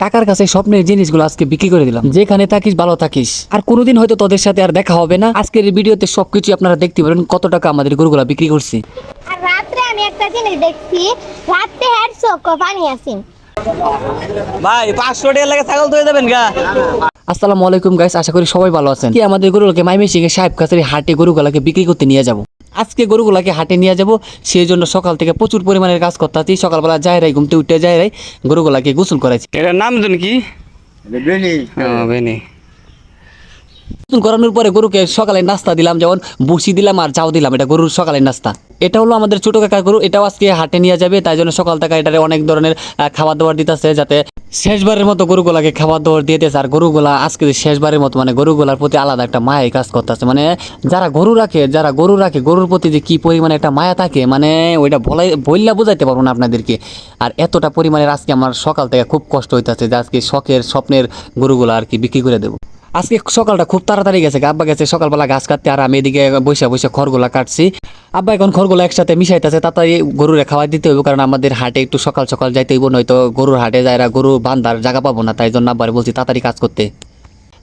টাকার কাছে স্বপ্নের জিনিসগুলো আজকে বিক্রি করে দিলাম। যেখানে থাকিস ভালো থাকিস। আর কোনোদিন হয়তো তোদের সাথে আর দেখা হবে না। আজকের এই ভিডিওতে সবকিছু আপনারা দেখতে পারেন কত টাকা আমাদের গরুগুলা বিক্রি করছি। আর রাত্রে আমি একটা জিনিস দেখছি রাত্রে হেড চোখ পানি আসেন ভাই পাঁচশো টাকা লাগে ছাগল ধরে দেবেন গা। আসসালামু আলাইকুম গাইস আশা করি সবাই ভালো আছেন। কি আমাদের গরুগুলোকে মাইমেসিংহে সাহেব কাছের হাটে গরুগুলাকে বিক্রি করতে নিয়ে যাব। আজকে গরুগুলাকে হাটে নিয়ে যাব সেই জন্য সকাল থেকে প্রচুর পরিমাণের কাজ করতে আছি সকালবেলা যায়রাই ঘুমতে উঠতে যায়রাই গরুগুলাকে গোসল করাইছি। এটার নাম জানি কি? বেনি গোসল করানোর পরে গরুকে সকালে নাস্তা দিলাম যেমন বসি দিলাম আর চাও দিলাম এটা গরুর সকালের নাস্তা। এটা হলো আমাদের ছোট কাকার গরু এটাও আজকে হাটে নিয়ে যাবে তাই জন্য সকাল থেকে এটারে অনেক ধরনের খাবার দাবার দিতেছে যাতে শেষবারের মতো গরুগুলাকে খাবার দাবার দিয়ে দিয়েছে। আর গরুগুলা আজকে শেষবারের মতো মানে গরুগুলার প্রতি আলাদা একটা মায়া কাজ করতেছে। মানে যারা গরু রাখে, যারা গরু রাখে, গরুর প্রতি যে কী পরিমাণে একটা মায়া থাকে মানে ওইটা বলাই বললা বোঝাইতে পারব না আপনাদেরকে। আর এতটা পরিমাণের আজকে আমার সকাল থেকে খুব কষ্ট হইতেছে যে আজকে শখের স্বপ্নের গরুগুলো আর কি বিক্রি করে দেবো। আজকে সকালটা খুব তাড়াতাড়ি গেছে আব্বা গেছে, সকালবেলা গাছ কাটতে আর আমি এদিকে বসে বসে খড়গুলা কাটছি। আব্বা এখন খড়গুলো একসাথে মিশাইতেছে, তাড়াতাড়ি গরুরে খাওয়াই দিতে হইব, কারণ আমাদের হাটে একটু সকাল সকাল যাইতে হইব, নয়তো গরুর হাটে যায় গরু বান্ধার জায়গা পাবো না, তাই জন্য আব্বার বলছি তাড়াতাড়ি কাজ করতে।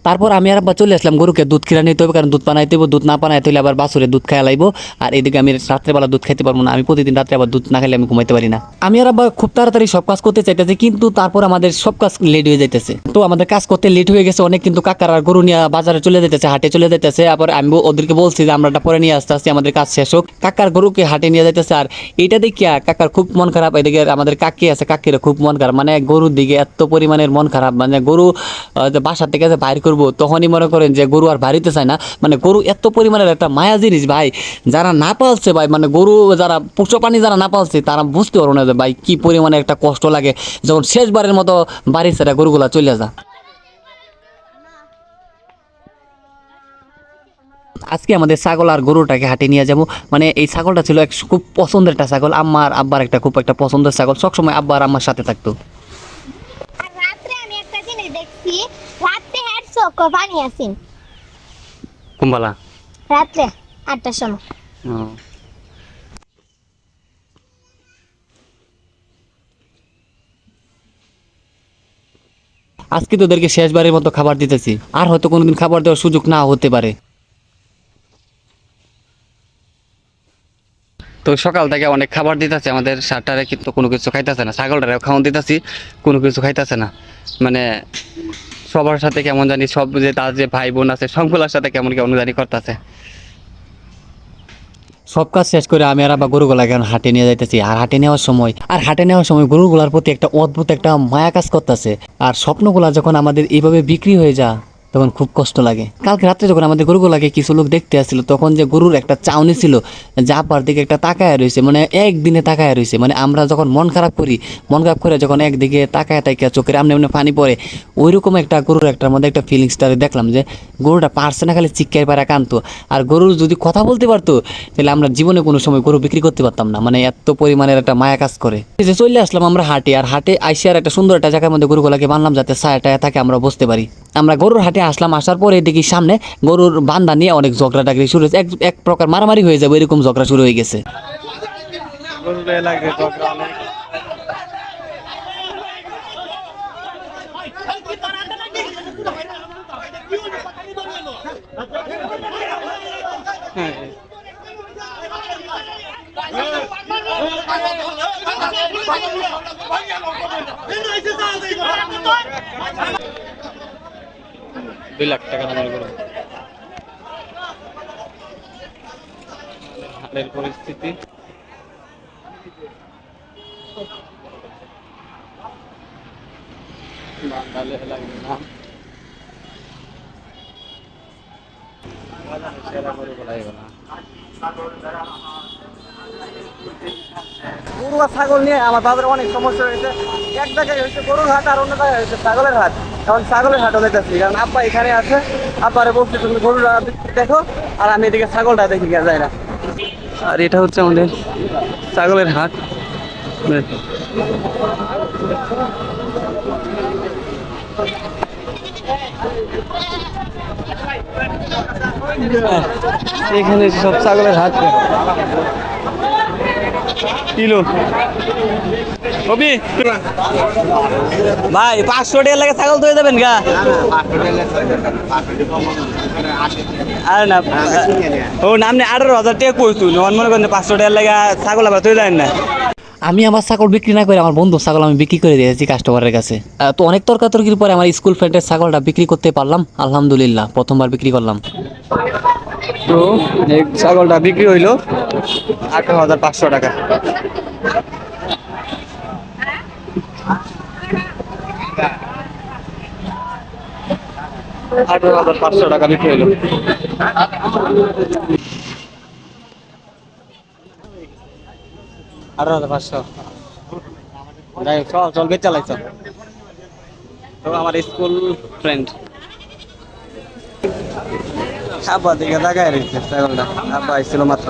তারপর আমি আর আব্বা চলে আসলাম গরুকে দুধ খিরা নিতে হবে কারণ দুধ পানাইতে হইব দুধ না পানাইতে হলে আবার বাছুরে দুধ খাইয়া লাইব আর এদিকে আমি রাত্রেবেলা দুধ খাইতে পারব না আমি প্রতিদিন রাত্রে আবার দুধ না খেলে আমি ঘুমাইতে পারি না। আমি আর আব্বা খুব তাড়াতাড়ি সব কাজ করতে চাইতেছি কিন্তু তারপর আমাদের সব কাজ লেট হয়ে যাইতেছে। তো আমাদের কাজ করতে লেট হয়ে গেছে অনেক কিন্তু কাকার আর গরু নিয়ে বাজারে চলে যেতেছে হাটে চলে যেতেছে আবার আমি ওদেরকে বলছি যে আমরা পরে নিয়ে আসতে আসছি আমাদের কাজ শেষ হোক। কাকার গরুকে হাটে নিয়ে যাইতেছে আর এটা দেখিয়া কাকার খুব মন খারাপ এদিকে আমাদের কাকি আছে কাকিরা খুব মন খারাপ মানে গরুর দিকে এত পরিমাণের মন খারাপ মানে গরু আহ, যে বাসা থেকে বাইর করব, তখনই মনে করেন যে গরু আর বাড়িতে চায় না। মানে গরু এত পরিমাণের একটা মায়া জিনিস ভাই, যারা না পালছে ভাই মানে গরু যারা পশু প্রাণী যারা না পালছে, তারা বুঝতে পারব না যে ভাই কি পরিমাণে একটা কষ্ট লাগে। যখন শেষবারের মতো বাড়ি ছেড়ে গরুগুলা চলে যা আজকে আমাদের ছাগল আর গরুটাকে হাটে নিয়ে যাব। মানে এই ছাগলটা ছিল এক খুব পছন্দের একটা ছাগল, আম্মার আব্বার একটা খুব একটা পছন্দের ছাগল। সবসময় আব্বার আম্মার সাথে থাকতো আর রাত্রে আমি একটা জিনিস দেখছি রাত্রে হেড চোখ পানি আসেন কুম্বালা রাত্রে আটটার সময়। আজকে তো ওদেরকে শেষবারের মতো খাবার দিতেছি। আর হয়তো কোনোদিন খাবার দেওয়ার সুযোগ না হতে পারে। তো সকাল থেকে অনেক খাবার দিতেছে। আমাদের সারটারে কিন্তু কোনো কিছু খাইতেছে না। ছাগলটারে খাওয়ান দিতেছি কোনো কিছু খাইতেছে না। মানে সবার সাথে কেমন জানি সব যে তার যে ভাই বোন আছে, সবগুলোর সাথে কেমন কেমন জানি করতেছে। সব কাজ শেষ করে আমি আর আবার গরুগুলা কেন হাটে নিয়ে যাইতেছি। আর হাটে নেওয়ার সময়, আর হাটে নেওয়ার সময় গরুগুলার প্রতি একটা অদ্ভুত একটা মায়া কাজ করতেছে। আর স্বপ্নগুলা যখন আমাদের এইভাবে বিক্রি হয়ে যা তখন খুব কষ্ট লাগে। কালকে রাত্রে যখন আমাদের গরুগুলাকে কিছু লোক দেখতে আসছিল, তখন যে গরুর একটা চাউনি ছিল জাপার দিকে একটা তাকায় রয়েছে মানে একদিনে তাকায় রয়েছে মানে আমরা যখন মন খারাপ করি, মন খারাপ করে যখন একদিকে তাকায় তাকায় চোখের আমনে আমনে পানি পড়ে, ওইরকম একটা গরুর একটার মধ্যে একটা ফিলিংসটা দেখলাম যে, গরুটা পারছে না, খালি চিক্কায় পারে কান্ত। আর গরুর যদি কথা বলতে পারতো, তাহলে আমরা জীবনে কোনো সময় গরু বিক্রি করতে পারতাম না মানে এত পরিমাণের একটা মায়া কাজ করে। যে চলে আসলাম আমরা হাটে, আর হাটে আইসিয়ার একটা সুন্দর একটা জায়গার মধ্যে গরুগুলাকে বানলাম যাতে ছায়া টায়া থাকে, আমরা বসতে পারি। আমরা গরুর হাটে আসলাম, আসার পরে দেখি সামনে গরুর বান্দা নিয়ে অনেক ঝগড়া টাগড়ি শুরু হয়েছে। এক এক প্রকার মারামারি হয়ে যাবে, এরকম ঝগড়া শুরু হয়ে গেছে। দুই লাখ টাকা দামের গরু। পরিস্থিতি। গরু আর ছাগল নিয়ে আমার বাবার অনেক সমস্যা হয়েছে। এক জায়গায় হচ্ছে গরুর হাট আর অন্য জায়গায় হচ্ছে ছাগলের হাট। এখন ছাগলের হাট হইতেছি কারণ আব্বা এখানে আছে, আব্বারে বলছি, তুমি গরুর দেখো, আর আমি এদিকে ছাগলটা দেখি যায় না। আর এটা হচ্ছে আমাদের ছাগলের হাট। এখানে সব ছাগলের হাট। কিলো কবি? ভাই, পাঁচশো টাকা লাগে ছাগল ধরে দেবেন গা। আর না, ও নামনে আঠারো হাজার টাকা কইছু মনে করেন পাঁচশো টাকা লাগে ছাগল আবার তুই দেন না। আমি আমার ছাগল বিক্রি না করে আমার বন্ধু ছাগল আমি বিক্রি করে দিয়েছি কাস্টমারের কাছে। তো অনেক তর্কাতর্কির পরে আমার স্কুল ফ্রেন্ডের ছাগলটা বিক্রি করতে পারলাম, আলহামদুলিল্লাহ, প্রথমবার বিক্রি করলাম। তো ছাগলটা বিক্রি হইল আঠারো হাজার পাঁচশো টাকা। আঠারো হাজার পাঁচশো টাকা বিক্রি হইল। হাজার চল আমার স্কুল ফ্রেন্ড আব্বা দিকে তাকায় রয়েছে ছাগলটা আব্বা আইছিল মাত্র।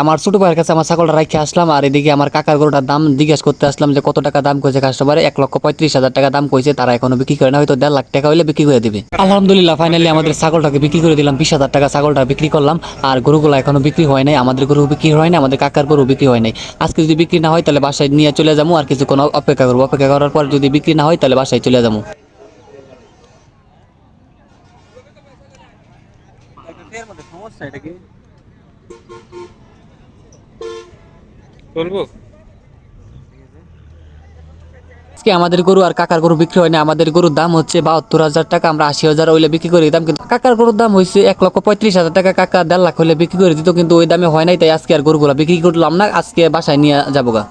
আমার ছোট ভাইয়ের কাছে আমার ছাগলটা রাখতে আসলাম, আর এদিকে আমার কাকার গরুটার দাম জিজ্ঞেস করতে আসলাম যে কত টাকা দাম কইছে কাস্টমারে এক লক্ষ পঁয়ত্রিশ হাজার টাকা দাম কইছে, তারা এখনও বিক্রি করে না, হয়তো দেড় লাখ টাকা হইলে বিক্রি করে দিবে। আলহামদুলিল্লাহ ফাইনালি আমাদের ছাগলটাকে বিক্রি করে দিলাম, বিশ হাজার টাকা ছাগলটা বিক্রি করলাম, আর গরুগুলো এখনও বিক্রি হয় নাই, আমাদের গরু বিক্রি হয় নাই, আমাদের কাকার গরু বিক্রি হয় নাই। আজকে যদি বিক্রি না হয়, তাহলে বাসায় নিয়ে চলে যাব, আর কিছুক্ষণ অপেক্ষা করব। অপেক্ষা করার পর যদি বিক্রি না হয়, তাহলে বাসায় চলে যাব। সমস্যা এটা কি? আজকে আমাদের গরু আর কাকার গরু বিক্রি হয় না। আমাদের গরুর দাম হচ্ছে বাহাত্তর হাজার টাকা। আমরা আশি হাজার হইলে বিক্রি করে দিতাম কিন্তু কাকার গরুর দাম হয়েছে এক লক্ষ পঁয়ত্রিশ হাজার টাকা। কাকা দেড় লাখ হলে বিক্রি করে দিত কিন্তু ওই দামে হয় নাই তাই আজকে আর গরুগুলো বিক্রি করলাম না। আজকে বাসায় নিয়ে যাব গা।